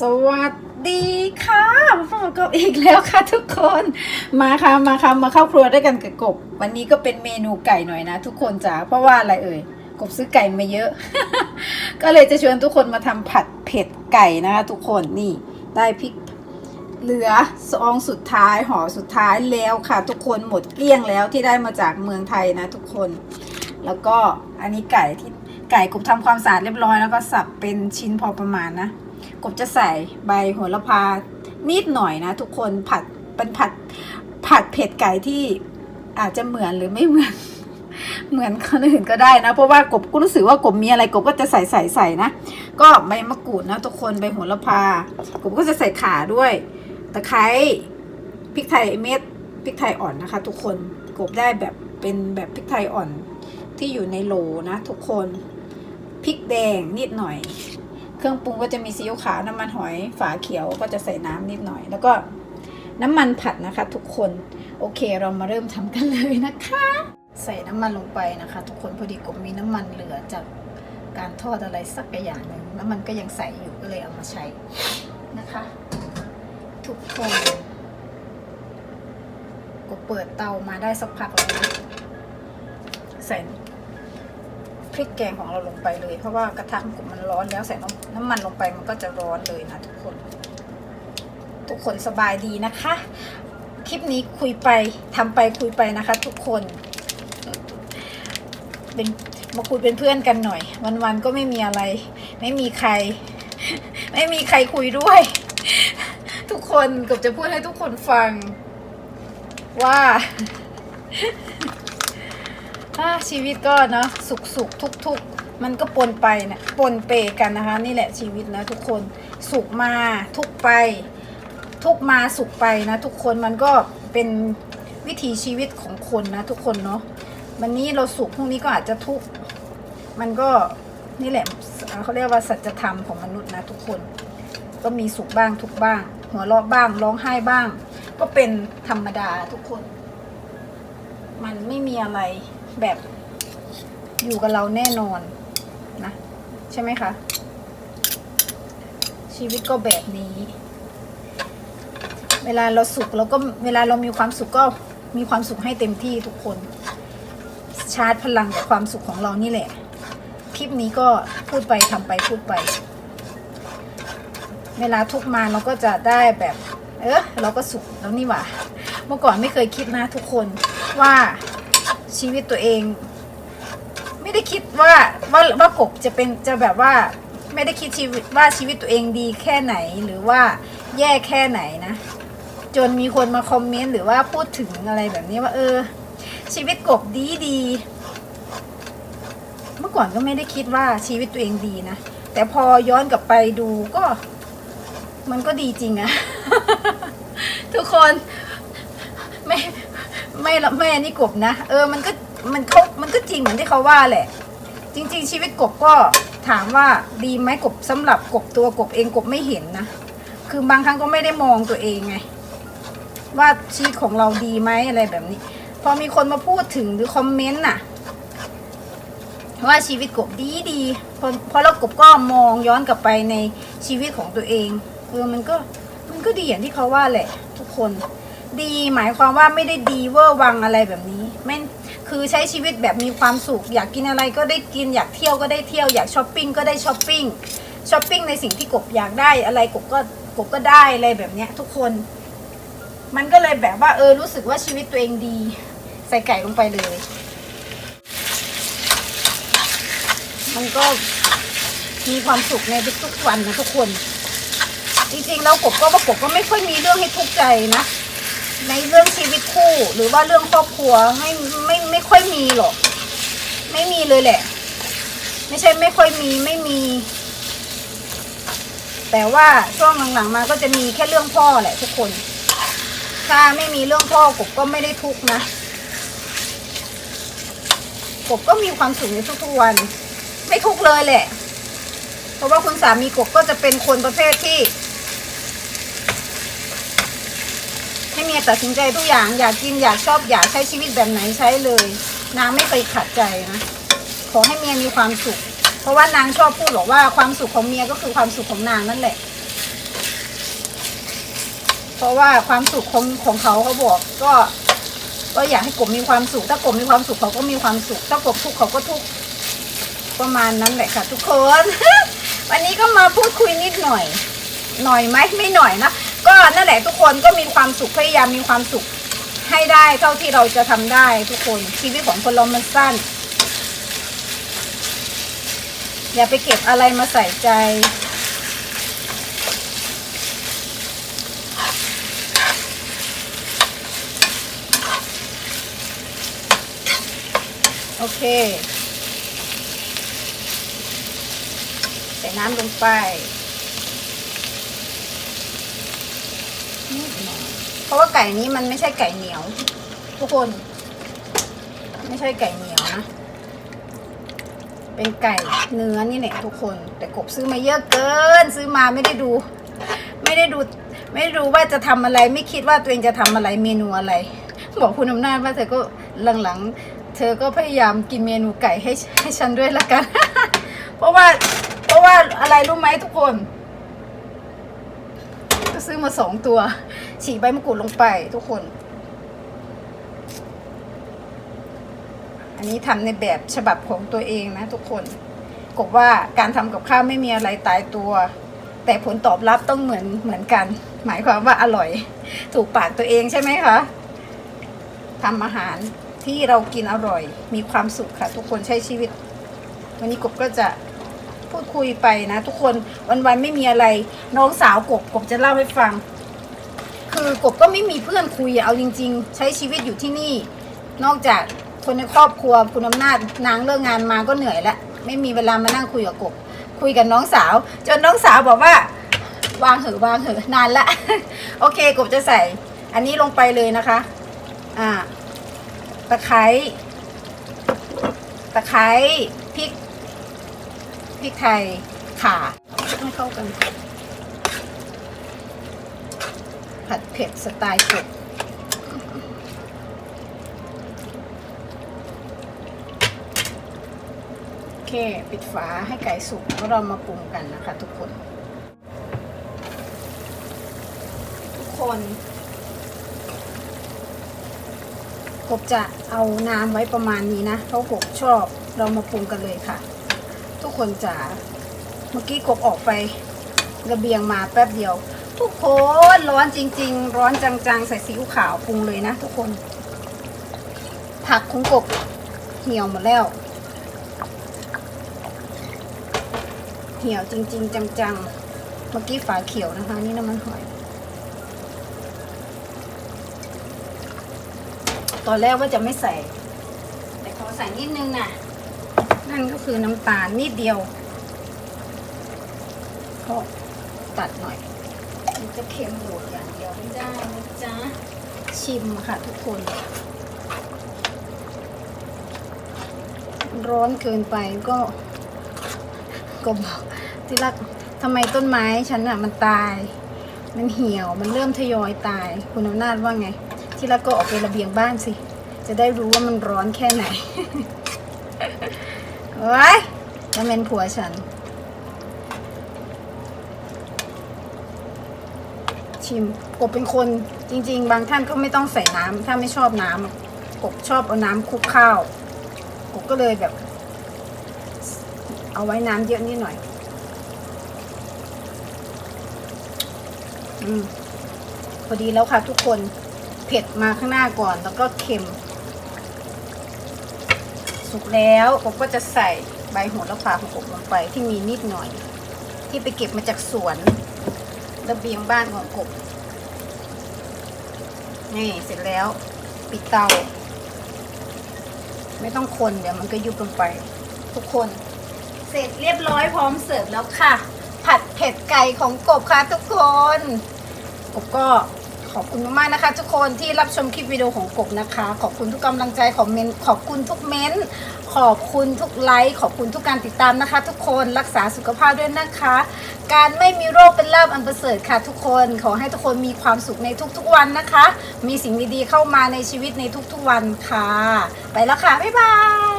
สวัสดีค่ะมาพบกับอีกแล้วค่ะทุกคนมาค่ะมาค่ะมาเข้าครัวด้วยกันกับกบ วันนี้ก็เป็นเมนูไก่หน่อยนะ ทุกคนจ๋าเพราะว่าอะไรเอ่ยกบซื้อไก่มาเยอะ ก็เลยจะชวนทุกคนมาทำผัดเผ็ดไก่นะคะทุกคนนี่ได้พริกเหลือซองสุดท้ายห่อสุดท้ายแล้วค่ะ ทุกคนหมดเกลี้ยงแล้วที่ได้มาจากเมืองไทยนะ ทุกคน แล้วก็อันนี้ไก่ที่ไก่กบทำความสะอาดเรียบร้อยแล้วก็สับเป็นชิ้นพอประมาณนะ กบจะใส่ใบโหระพานิดหน่อยนะ ทุกคนผัดเป็นผัดผัดเผ็ดไก่ที่อาจจะเหมือนหรือไม่เหมือน เหมือนคนอื่นก็ได้นะ เพราะว่ากบก็รู้สึกว่ากบมีอะไรกบก็จะใส่ใส่ใส่นะ ก็ใบมะกรูดนะทุกคนใบโหระพากบก็จะใส่ข่าด้วยตะไคร้พริกไทยเม็ดพริกไทยอ่อนนะคะ ทุกคนกบได้แบบเป็นแบบพริกไทยอ่อนที่อยู่ในโหลนะ ทุกคนพริกแดงนิดหน่อย เครื่องปรุงก็จะมีซีอิ๊วขาวน้ำมันหอยฝาเขียวก็จะใส่น้ำนิดหน่อย แล้วก็น้ำมันผัดนะคะ ทุกคนโอเคเรามาเริ่มทำกันเลยนะคะ ใส่น้ำมันลงไปนะคะ ทุกคนพอดีกบมีน้ำมันเหลือจากการทอดอะไรสักอย่างหนึ่งน้ำมันก็ยังใส่อยู่ก็เลยเอามาใช้นะคะ ทุกคนก็เปิดเตามาได้สักพักแล้วใส่ พริกแกงของเราลงไปเลย เพราะว่ากระทะของมันร้อนแล้วใส่น้ำน้ำมันลงไปมันก็จะร้อนเลยนะทุกคน ทุกคนสบายดีนะคะ คลิปนี้คุยไปทำไปคุยไปนะคะ ทุกคนเป็นมาคุยเป็นเพื่อนกันหน่อย วันๆก็ไม่มีอะไร ไม่มีใคร ไม่มีใครคุยด้วย ทุกคนเกับจะพูดให้ทุกคนฟังว่า อ่าชีวิตก็เนาะสุขสุขทุกทุกมันก็ปนไปเนะปนเปกันนะคะ นี่แหละชีวิตนะทุกคนสุขมาทุกไป ทุกมาสุขไปนะทุกคนมันก็เป็นวิถีชีวิตของคนนะทุกคนเนาะวันนี้เราสุขพรุ่งนี้ก็อาจจะทุกข์มันก็นี่แหละเขาเรียกว่าสัจธรรมของมนุษย์นะทุกคน ก็มีสุขบ้างทุกบ้าง หัวเราะบ้างร้องไห้บ้าง ก็เป็นธรรมดาทุกคน มันไม่มีอะไร แบบอยู่กับเราแน่นอนนะ ใช่ไหมคะ ชีวิตก็แบบนี้ เวลาเราสุขเราก็เวลาเรามีความสุขก็มีความสุขให้เต็มที่ทุกคน ชาร์จพลังจากความสุขของเรานี่แหละคลิปนี้ก็พูดไปทำไปพูดไป เวลาทุกมาเราก็จะได้แบบ เออเราก็สุขแล้วนี่หว่า เมื่อก่อนไม่เคยคิดนะทุกคนว่า ชีวิตตัวเอง ไม่ได้คิดว่าว่าว่ากบจะเป็นจะแบบว่า ไม่ได้คิดชีวิตว่าชีวิตตัวเองดีแค่ไหนหรือว่าแย่แค่ไหนนะ จนมีคนมาคอมเมนต์หรือว่าพูดถึงอะไรแบบนี้ว่า เออ ชีวิตกบดีดีเมื่อก่อนก็ไม่ได้คิดว่าชีวิตตัวเองดีนะแต่พอย้อนกลับไปดูก็ มันก็ดีจริงอะทุกคน ไม่ละแม่นี่กบนะ เออมันก็มันเขามันก็จริงเหมือนที่เขาว่าแหละ จริง ๆ ชีวิตกบก็ถามว่าดีไหมกบสำหรับกบตัวกบเองกบไม่เห็นนะ คือบางครั้งก็ไม่ได้มองตัวเองไง ว่าชีวิตของเราดีไหมอะไรแบบนี้ พอมีคนมาพูดถึงหรือคอมเมนต์น่ะ ว่าชีวิตกบดีดีพอพอเรากบก็มองย้อนกลับไปในชีวิตของตัวเองเออมันก็มันก็ดีอย่างที่เขาว่าแหละ ทุกคน ดีหมายความว่าไม่ได้ดีเวอร์วังอะไรแบบนี้ไม่คือใช้ชีวิตแบบมีความสุข อยากกินอะไรก็ได้กินอยากเที่ยวก็ได้เที่ยวอยากช้อปปิ้งก็ได้ช้อปปิ้งช้อปปิ้งในสิ่งที่กบอยากได้อะไรกบก็กบก็ได้อะไรแบบเนี้ยทุกคน มันก็เลยแบบว่าเออรู้สึกว่าชีวิตตัวเองดี ใส่ไก่ลงไปเลย มันก็มีความสุขในทุกๆวันนะทุกคน จริงๆแล้วกบก็ว่ากบก็ไม่ค่อยมีเรื่องให้ทุกข์ใจนะ ในเรื่องชีวิตคู่ หรือว่าเรื่องครอบครัวไม่ไม่ไม่ค่อยมีหรอกไม่มีเลยแหละ ไม่ใช่ไม่ค่อยมีไม่มี แต่ว่าช่วงหลังๆมาก็จะมีแค่เรื่องพ่อแหละทุกคน ถ้าไม่มีเรื่องพ่อกบก็ไม่ได้ทุกนะกบก็มีความสุขในทุกๆวัน ไม่ทุกเลยแหละ เพราะว่าคุณสามีกบก็จะเป็นคนประเภทที่ ให้ เมียตัดสินใจทุกอย่างอยากกินอยากชอบอยากใช้ชีวิตแบบไหนใช้เลย นางไม่เคยขัดใจนะขอให้เมียมีความสุข เพราะว่านางชอบพูดหรอกว่าความสุขของเมียก็คือความสุขของนางนั่นแหละ เพราะว่าความสุขของของเขาเขาบอกก็ ก็อยากให้กบมีความสุข ถ้ากบมีความสุขเขาก็มีความสุข ถ้ากบทุกข์เขาก็ทุกข์ประมาณนั้นแหละค่ะ ทุกคน วันนี้ก็มาพูดคุยนิดหน่อย หน่อยไหมไม่หน่อยนะ ก็นั่นแหละทุกคนก็มีความสุขพยายามมีความสุขให้ได้เท่าที่เราจะทำได้ทุกคนชีวิตของคนเรามันสั้น อย่าไปเก็บอะไรมาใส่ใจ โอเค ใส่น้ำลงไปนิดหน่อยเพ ราะว่าไก่นี้มันไม่ใช่ไก่เหนียว ทุกคน ไม่ใช่ไก่เหนียวนะเป็นไก่เนื้อนี่แหละทุกคน แต่กบซื้อมาเยอะเกิน ซื้อมาไม่ได้ดู ไม่ได้ดู ไม่ได้ดูว่าจะทำอะไร ไม่คิดว่าตัวเองจะทำอะไรเมนูอะไร บอกคุณอำนาจว่าเธอก็หลังๆ เธอก็พยายามกินเมนูไก่ให้ให้ฉันด้วยละกัน เพราะว่าเพราะว่าอะไรรู้ไหมทุกคน ซื้อมาสองตัว ฉีกใบมะกรูดลงไปทุกคน อันนี้ทำในแบบฉบับของตัวเองนะทุกคนกบว่าการทำกับข้าวไม่มีอะไรตายตัว แต่ผลตอบรับต้องเหมือนเหมือนกัน หมายความว่าอร่อย ถูกปากตัวเองใช่ไหมคะทำอาหารที่เรากินอร่อย มีความสุขค่ะ ทุกคนใช้ชีวิต วันนี้กบก็จะ พูดคุยไปนะ ทุกคนวันๆไม่มีอะไร น้องสาวกบกบจะเล่าให้ฟัง คือกบก็ไม่มีเพื่อนคุยเอาจริง ๆ ใช้ชีวิตอยู่ที่นี่ นอกจากคนในครอบครัวคุณอำนาจนางเลิกงานมาก็เหนื่อยแล้วไม่มีเวลามานั่งคุยกับกบ คุยกับน้องสาว จนน้องสาวบอกว่า วางเหอะวางเหอะนานละ โอเคกบจะใส่ อันนี้ลงไปเลยนะคะ อ่าตะไคร้ตะไคร้พริก พริกไทยข่าให้เข้ากัน ผัดเผ็ดสไตล์กบโอเค ปิดฝาให้ไก่สุกแล้วเรามาปรุงกันนะคะทุกคน ทุกคนกบจะเอาน้ำไว้ประมาณนี้นะเพราะกบชอบเรามาปรุงกันเลยค่ะ ทุกคนจ๋าเมื่อกี้กบออกไประเบียงมาแป๊บเดียว ทุกคนร้อนจริง ๆ ร้อนจังๆ ใส่ซีอิ๊วขาวปรุงเลยนะทุกคน ผักของกบเหี่ยวหมดแล้ว เหี่ยวจริง ๆ จังๆ เมื่อกี้ฝาเขียวนะคะ นี่น้ำมันหอย ตอนแรกว่าจะไม่ใส่ แต่ขอใส่นิดนึงนะ นั่นก็คือน้ำตาลนิดเดียวเพราะตัดหน่อย มันจะเค็มโดดอย่างเดียวไม่ได้นะจ๊ะ ชิมค่ะทุกคน ร้อนเกินไปก็ก็บอกที่รักทำไมต้นไม้ฉันอะมันตาย มันเหี่ยวมันเริ่มทยอยตาย คุณอำนาจว่าไง ที่รักก็ออกไประเบียงบ้านสิ จะได้รู้ว่ามันร้อนแค่ไหน ไว้ยจะเป็นผัวฉัน ชิมกบเป็นคนจริง ๆ บางท่านก็ไม่ต้องใส่น้ำถ้าไม่ชอบน้ำกบชอบเอาน้ำคลุกข้าวกบก็เลยแบบ เอาไว้น้ำเยอะนิดหน่อย อืมพอดีแล้วค่ะทุกคนเผ็ดมาข้างหน้าก่อนแล้วก็เค็ม สุกแล้วผมก็จะใส่ใบโหระพาของผมลงไปที่มีนิดหน่อย ที่ไปเก็บมาจากสวนระเบียงบ้านของกบนี่เสร็จแล้วปิดเตา ไม่ต้องคนเดี๋ยวมันก็ยุบลงไป ทุกคน เสร็จเรียบร้อยพร้อมเสิร์ฟแล้วค่ะ ผัดเผ็ดไก่ของกบค่ะทุกคนกบก็ ขอบคุณมากๆนะคะ ทุกคนที่รับชมคลิปวิดีโอของกบนะคะ ขอบคุณทุกกำลังใจของเมนขอบคุณทุกเม้นขอบคุณทุกไลค์ขอบคุณทุกการติดตามนะคะ ทุกคนรักษาสุขภาพด้วยนะคะ การไม่มีโรคเป็นลาบอันประเสริฐค่ะ ทุกคนขอให้ทุกคนมีความสุขในทุกๆวันนะคะ มีสิ่งดีๆเข้ามาในชีวิตในทุกๆวันค่ะ ไปแล้วค่ะบ๊ายบาย